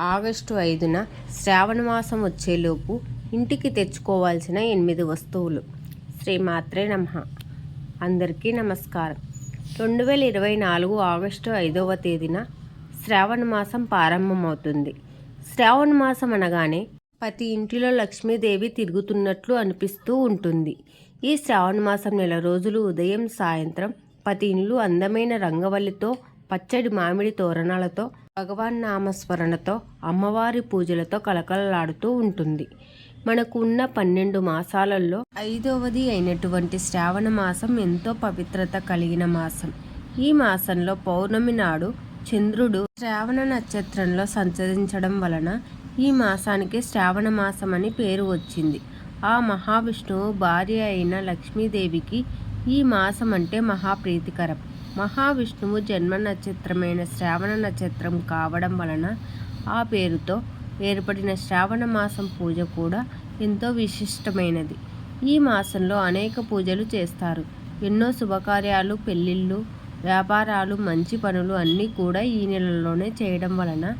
August ఐదున శ్రావణ మాసం వచ్చేలోపు ఇంటికి తెచ్చుకోవాల్సిన ఎనిమిది వస్తువులు. శ్రీ మాత్రే అందరికీ నమస్కారం. రెండు వేల ఇరవై నాలుగు ఆగస్టు ఐదవ తేదీన శ్రావణ మాసం ప్రారంభమవుతుంది. శ్రావణ మాసం అనగానే ప్రతి ఇంటిలో లక్ష్మీదేవి తిరుగుతున్నట్లు అనిపిస్తూ ఉంటుంది. ఈ శ్రావణ మాసం నెల రోజులు ఉదయం సాయంత్రం ప్రతి ఇల్లు అందమైన రంగవల్లితో పచ్చడి మామిడి తోరణాలతో భగవాన్ నామస్మరణతో అమ్మవారి పూజలతో కలకలలాడుతూ ఉంటుంది. మనకు ఉన్న పన్నెండు మాసాలలో ఐదవది అయినటువంటి శ్రావణ మాసం ఎంతో పవిత్రత కలిగిన మాసం. ఈ మాసంలో పౌర్ణమి నాడు చంద్రుడు శ్రావణ నక్షత్రంలో సంచరించడం వలన ఈ మాసానికి శ్రావణ మాసం అని పేరు వచ్చింది. ఆ మహావిష్ణువు భార్య అయిన లక్ష్మీదేవికి ఈ మాసం అంటే మహాప్రీతికరం మహావిష్ణువు జన్మ నక్షత్రమైన శ్రావణ నక్షత్రం కావడం వలన ఆ పేరుతో ఏర్పడిన శ్రావణ మాసం పూజ కూడా ఎంతో విశిష్టమైనది. ఈ మాసంలో అనేక పూజలు చేస్తారు. ఎన్నో శుభకార్యాలు పెళ్ళిళ్ళు వ్యాపారాలు మంచి పనులు అన్నీ కూడా ఈ నెలలోనే చేయడం వలన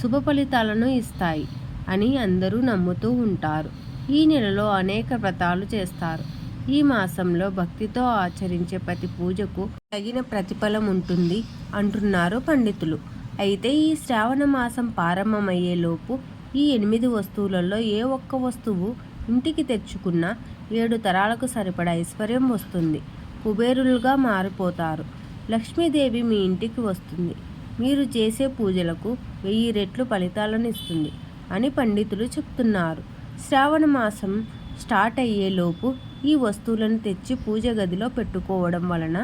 శుభ ఫలితాలను ఇస్తాయి అని అందరూ నమ్ముతూ ఉంటారు. ఈ నెలలో అనేక వ్రతాలు చేస్తారు. ఈ మాసంలో భక్తితో ఆచరించే ప్రతి పూజకు తగిన ప్రతిఫలం ఉంటుంది అంటున్నారు పండితులు. అయితే ఈ శ్రావణ మాసం ప్రారంభమయ్యేలోపు ఈ ఎనిమిది వస్తువులలో ఏ ఒక్క వస్తువు ఇంటికి తెచ్చుకున్న ఏడు తరాలకు సరిపడా ఐశ్వర్యం వస్తుంది. కుబేరులుగా మారిపోతారు. లక్ష్మీదేవి మీ ఇంటికి వస్తుంది. మీరు చేసే పూజలకు వెయ్యి రెట్లు ఫలితాలను ఇస్తుంది అని పండితులు చెప్తున్నారు. శ్రావణ మాసం స్టార్ట్ అయ్యేలోపు ఈ వస్తువులను తెచ్చి పూజ గదిలో పెట్టుకోవడం వలన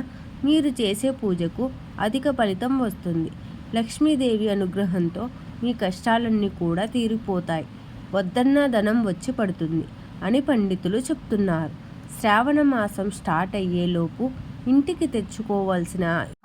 మీరు చేసే పూజకు అధిక ఫలితం వస్తుంది. లక్ష్మీదేవి అనుగ్రహంతో మీ కష్టాలన్నీ కూడా తీరిపోతాయి. వద్దన్న ధనం వచ్చి పడుతుంది అని పండితులు చెప్తున్నారు. శ్రావణ మాసం స్టార్ట్ అయ్యేలోపు ఇంటికి తెచ్చుకోవాల్సిన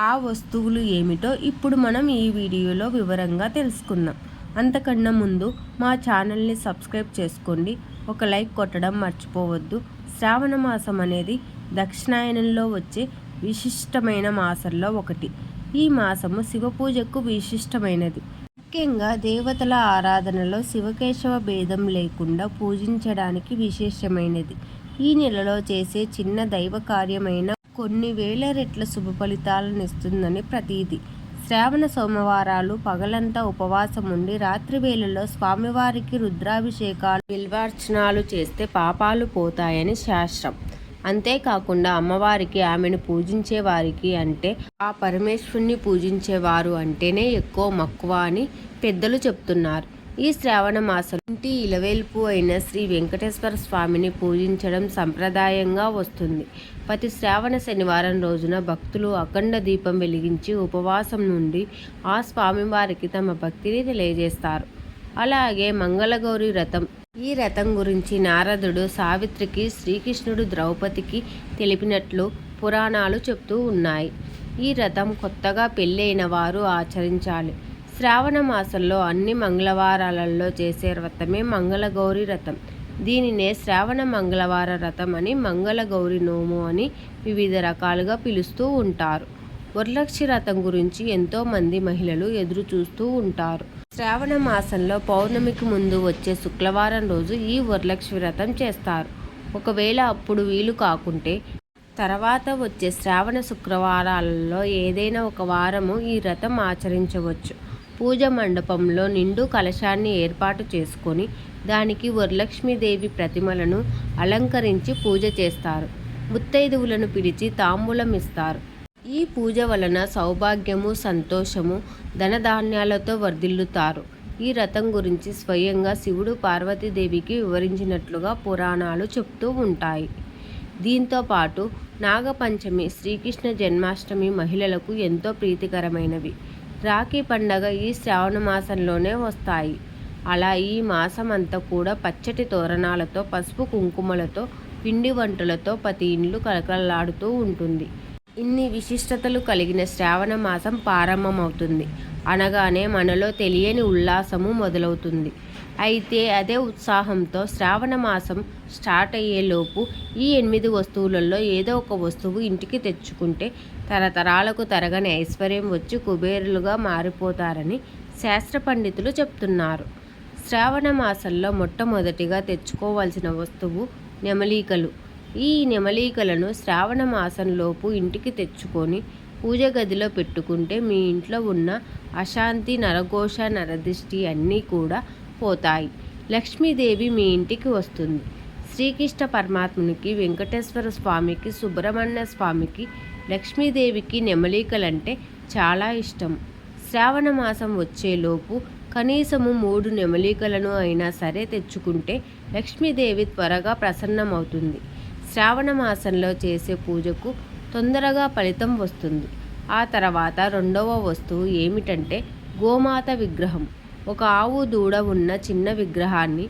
ఆ వస్తువులు ఏమిటో ఇప్పుడు మనం ఈ వీడియోలో వివరంగా తెలుసుకుందాం. అంతకన్నా ముందు మా ఛానల్ని సబ్స్క్రైబ్ చేసుకోండి. ఒక లైక్ కొట్టడం మర్చిపోవద్దు. శ్రావణ మాసం అనేది దక్షిణాయనంలో వచ్చే విశిష్టమైన మాసంలో ఒకటి. ఈ మాసము శివ పూజకు విశిష్టమైనది. ముఖ్యంగా దేవతల ఆరాధనలో శివకేశవ భేదం లేకుండా పూజించడానికి విశేషమైనది. ఈ నెలలో చేసే చిన్న దైవ కార్యమైన కొన్ని వేల రెట్ల శుభ ఫలితాలను ఇస్తుందని ప్రతీది శ్రావణ సోమవారాలు పగలంతా ఉపవాసం ఉండి రాత్రి వేళల్లో స్వామివారికి రుద్రాభిషేకాలు బిల్వార్చనాలు చేస్తే పాపాలు పోతాయని శాస్త్రం. అంతేకాకుండా అమ్మవారికి ఆమెను పూజించే వారికి అంటే ఆ పరమేశ్వరుణ్ణి పూజించేవారు అంటేనే ఎక్కువ మక్కువ అని పెద్దలు చెప్తున్నారు. ఈ శ్రావణ మాసం ఇంటి ఇలవేల్పు అయిన శ్రీ వెంకటేశ్వర స్వామిని పూజించడం సంప్రదాయంగా వస్తుంది. ప్రతి శ్రావణ శనివారం రోజున భక్తులు అఖండ దీపం వెలిగించి ఉపవాసం నుండి ఆ స్వామివారికి తమ భక్తిని తెలియజేస్తారు. అలాగే మంగళగౌరి రథం. ఈ రథం గురించి నారదుడు సావిత్రికి శ్రీకృష్ణుడు ద్రౌపదికి తెలిపినట్లు పురాణాలు చెప్తూ ఉన్నాయి. ఈ రథం కొత్తగా పెళ్ళైన వారు ఆచరించాలి. శ్రావణ మాసంలో అన్ని మంగళవారాలలో చేసే వ్రతమే మంగళగౌరి రథం దీనినే శ్రావణ మంగళవార రథం అని మంగళగౌరి నోము అని వివిధ రకాలుగా పిలుస్తూ ఉంటారు. వరలక్ష్మి రథం గురించి ఎంతోమంది మహిళలు ఎదురు చూస్తూ ఉంటారు. శ్రావణ మాసంలో పౌర్ణమికి ముందు వచ్చే శుక్రవారం రోజు ఈ వరలక్ష్మి వ్రతం చేస్తారు. ఒకవేళ అప్పుడు వీలు కాకుంటే తర్వాత వచ్చే శ్రావణ శుక్రవారాలలో ఏదైనా ఒక వారము ఈ వ్రతం ఆచరించవచ్చు. పూజ మండపంలో నిండు కలశాన్ని ఏర్పాటు చేసుకొని దానికి వరలక్ష్మీదేవి ప్రతిమలను అలంకరించి పూజ చేస్తారు. ముత్తైదువులను పిలిచి తాంబూలం ఇస్తారు. ఈ పూజ వలన సౌభాగ్యము సంతోషము ధనధాన్యాలతో వర్ధిల్లుతారు. ఈ రథం గురించి స్వయంగా శివుడు పార్వతీదేవికి వివరించినట్లుగా పురాణాలు చెప్తూ ఉంటాయి. దీంతో పాటు నాగపంచమి శ్రీకృష్ణ జన్మాష్టమి మహిళలకు ఎంతో ప్రీతికరమైనవి. రాఖీ పండగ ఈ శ్రావణ మాసంలోనే వస్తాయి. అలా ఈ మాసం అంతా కూడా పచ్చటి తోరణాలతో పసుపు కుంకుమలతో పిండి వంటలతో ప్రతి ఇండ్లు కలకలలాడుతూ ఉంటుంది. ఇన్ని విశిష్టతలు కలిగిన శ్రావణ మాసం ప్రారంభమవుతుంది. అనగానే మనలో తెలియని ఉల్లాసము మొదలవుతుంది. అయితే అదే ఉత్సాహంతో శ్రావణ మాసం స్టార్ట్ అయ్యేలోపు ఈ ఎనిమిది వస్తువులలో ఏదో ఒక వస్తువు ఇంటికి తెచ్చుకుంటే తరతరాలకు తరగని ఐశ్వర్యం వచ్చి కుబేరులుగా మారిపోతారని శాస్త్ర పండితులు చెప్తున్నారు. శ్రావణ మాసంలో మొట్టమొదటిగా తెచ్చుకోవాల్సిన వస్తువు నెమలీకలు. ఈ నెమలీకలను శ్రావణ మాసంలోపు ఇంటికి తెచ్చుకొని పూజ గదిలో పెట్టుకుంటే మీ ఇంట్లో ఉన్న అశాంతి నరఘోష నరదిష్టి అన్నీ కూడా పోతాయి. లక్ష్మీదేవి మీ ఇంటికి వస్తుంది. శ్రీకృష్ణ పరమాత్మునికి వెంకటేశ్వర స్వామికి సుబ్రహ్మణ్య స్వామికి లక్ష్మీదేవికి నెమలికలంటే చాలా ఇష్టం. శ్రావణ మాసం వచ్చేలోపు కనీసము మూడు నెమలికలను అయినా సరే తెచ్చుకుంటే లక్ష్మీదేవి త్వరగా ప్రసన్నమవుతుంది. శ్రావణ మాసంలో చేసే పూజకు తొందరగా ఫలితం వస్తుంది. ఆ తర్వాత రెండవ వస్తువు ఏమిటంటే గోమాత విగ్రహం. ఒక ఆవు దూడ ఉన్న చిన్న విగ్రహాన్ని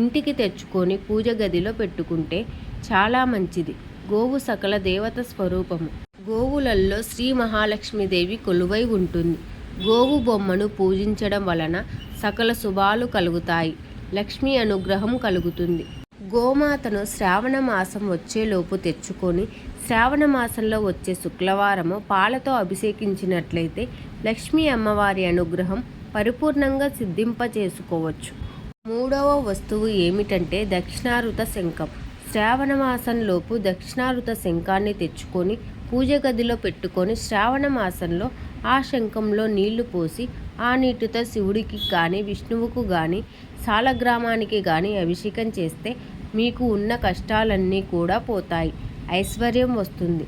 ఇంటికి తెచ్చుకొని పూజ గదిలో పెట్టుకుంటే చాలా మంచిది. గోవు సకల దేవత స్వరూపము. గోవులలో శ్రీ మహాలక్ష్మీదేవి కొలువై ఉంటుంది. గోవు బొమ్మను పూజించడం వలన సకల శుభాలు కలుగుతాయి. లక్ష్మీ అనుగ్రహం కలుగుతుంది. గోమాతను శ్రావణ మాసం వచ్చేలోపు తెచ్చుకొని శ్రావణ మాసంలో వచ్చే శుక్రవారము పాలతో అభిషేకించినట్లయితే లక్ష్మీ అమ్మవారి అనుగ్రహం పరిపూర్ణంగా సిద్ధింప చేసుకోవచ్చు మూడవ వస్తువు ఏమిటంటే దక్షిణారుత శంఖం. శ్రావణ మాసంలోపు దక్షిణారుత శంఖాన్ని తెచ్చుకొని పూజ గదిలో పెట్టుకొని శ్రావణ మాసంలో ఆ శంఖంలో నీళ్ళు పోసి ఆ నీటితో శివుడికి కానీ విష్ణువుకు కానీ సాలగ్రామానికి కానీ అభిషేకం చేస్తే మీకు ఉన్న కష్టాలన్నీ కూడా పోతాయి. ఐశ్వర్యం వస్తుంది.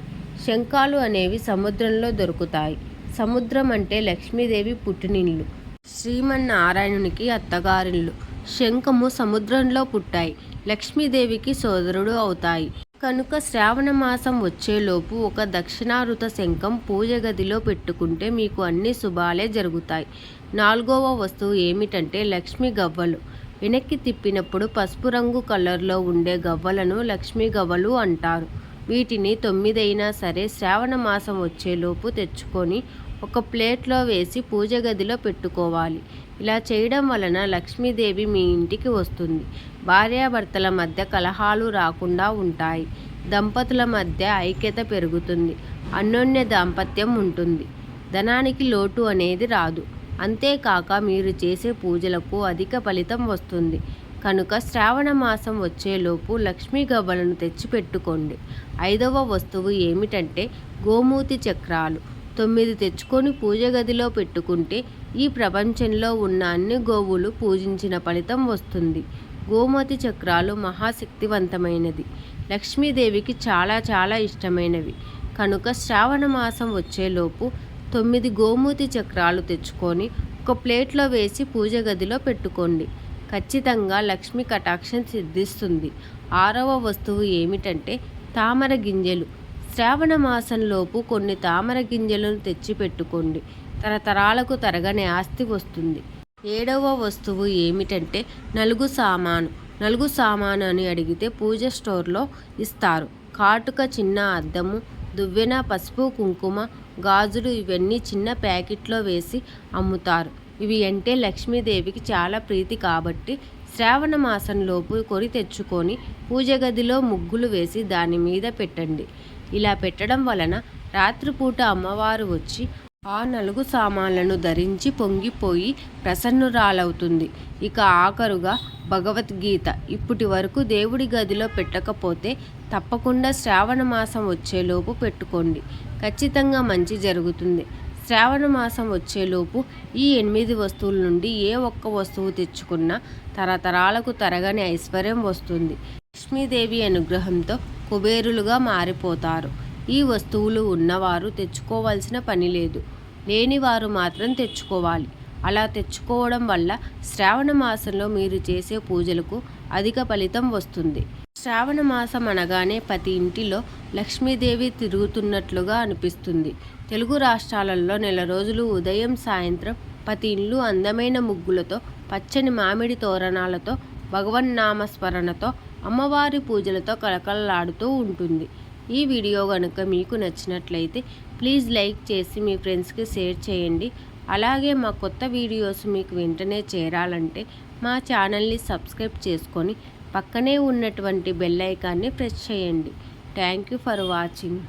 శంఖాలు అనేవి సముద్రంలో దొరుకుతాయి. సముద్రం అంటే లక్ష్మీదేవి పుట్టినిల్లు. శ్రీమన్నారాయణునికి అత్తగారిల్లు. శంఖము సముద్రంలో పుట్టాయి. లక్ష్మీదేవికి సోదరుడు అవుతాయి. కనుక శ్రావణ మాసం వచ్చేలోపు ఒక దక్షిణారుత శంఖం పూజ గదిలో పెట్టుకుంటే మీకు అన్ని శుభాలే జరుగుతాయి. నాలుగవ వస్తువు ఏమిటంటే లక్ష్మీ గవ్వలు. వెనక్కి తిప్పినప్పుడు పసుపు రంగు కలర్లో ఉండే గవ్వలను లక్ష్మీ గవ్వలు అంటారు. వీటిని తొమ్మిదైనా సరే శ్రావణ మాసం వచ్చేలోపు తెచ్చుకొని ఒక ప్లేట్లో వేసి పూజ గదిలో పెట్టుకోవాలి. ఇలా చేయడం వలన లక్ష్మీదేవి మీ ఇంటికి వస్తుంది. భార్యాభర్తల మధ్య కలహాలు రాకుండా ఉంటాయి. దంపతుల మధ్య ఐక్యత పెరుగుతుంది. అన్యోన్య దాంపత్యం ఉంటుంది. ధనానికి లోటు అనేది రాదు. అంతేకాక మీరు చేసే పూజలకు అధిక ఫలితం వస్తుంది. కనుక శ్రావణ మాసం వచ్చేలోపు లక్ష్మీ గవ్వలను తెచ్చిపెట్టుకోండి. ఐదవ వస్తువు ఏమిటంటే గోమూతి చక్రాలు. తొమ్మిది తెచ్చుకొని పూజ గదిలో పెట్టుకుంటే ఈ ప్రపంచంలో ఉన్న అన్ని గోవులు పూజించిన ఫలితం వస్తుంది. గోమతి చక్రాలు మహాశక్తివంతమైనది. లక్ష్మీదేవికి చాలా చాలా ఇష్టమైనవి. కనుక శ్రావణ మాసం వచ్చేలోపు తొమ్మిది గోమూతి చక్రాలు తెచ్చుకొని ఒక ప్లేట్లో వేసి పూజ గదిలో పెట్టుకోండి. ఖచ్చితంగా లక్ష్మీ కటాక్షం సిద్ధిస్తుంది. ఆరవ వస్తువు ఏమిటంటే తామర గింజలు. శ్రావణ మాసంలోపు కొన్ని తామర గింజలను తెచ్చిపెట్టుకోండి. తరతరాలకు తరగని ఆస్తి వస్తుంది. ఏడవ వస్తువు ఏమిటంటే నలుగు సామాను. నలుగు సామాను అని అడిగితే పూజ స్టోర్లో ఇస్తారు. కాటుక చిన్న అద్దము దువ్వెన పసుపు కుంకుమ గాజులు ఇవన్నీ చిన్న ప్యాకెట్లో వేసి అమ్ముతారు. ఇవి అంటే లక్ష్మీదేవికి చాలా ప్రీతి కాబట్టి శ్రావణ మాసంలోపు కొని తెచ్చుకొని పూజ గదిలో ముగ్గులు వేసి దాని మీద పెట్టండి. ఇలా పెట్టడం వలన రాత్రిపూట అమ్మవారు వచ్చి ఆ నలుగు సామాన్లను ధరించి పొంగిపోయి ప్రసన్నురాలవుతుంది. ఇక ఆఖరుగా భగవద్గీత. ఇప్పటి వరకు దేవుడి గదిలో పెట్టకపోతే తప్పకుండా శ్రావణ మాసం వచ్చేలోపు పెట్టుకోండి. ఖచ్చితంగా మంచి జరుగుతుంది. శ్రావణ మాసం వచ్చేలోపు ఈ ఎనిమిది వస్తువుల నుండి ఏ ఒక్క వస్తువు తెచ్చుకున్నా తరతరాలకు తరగని ఐశ్వర్యం వస్తుంది. లక్ష్మీదేవి అనుగ్రహంతో కుబేరులుగా మారిపోతారు. ఈ వస్తువులు ఉన్నవారు తెచ్చుకోవాల్సిన పని లేదు. లేనివారు మాత్రం తెచ్చుకోవాలి. అలా తెచ్చుకోవడం వల్ల శ్రావణ మాసంలో మీరు చేసే పూజలకు అధిక ఫలితం వస్తుంది. శ్రావణ మాసం అనగానే ప్రతి ఇంటిలో లక్ష్మీదేవి తిరుగుతున్నట్లుగా అనిపిస్తుంది. తెలుగు రాష్ట్రాలలో నెల రోజులు ఉదయం సాయంత్రం ప్రతి ఇల్లు అందమైన ముగ్గులతో పచ్చని మామిడి తోరణాలతో భగవన్నామస్మరణతో అమ్మవారి పూజలతో కలకలలాడుతూ ఉంటుంది. ఈ వీడియో కనుక మీకు నచ్చినట్లయితే ప్లీజ్ లైక్ చేసి మీ ఫ్రెండ్స్కి షేర్ చేయండి. అలాగే మా కొత్త వీడియోస్ మీకు వెంటనే చేరాలంటే మా ఛానల్ని సబ్స్క్రైబ్ చేసుకొని పక్కనే ఉన్నటువంటి బెల్ ఐకాన్ని ప్రెస్ చేయండి. Thank you for watching.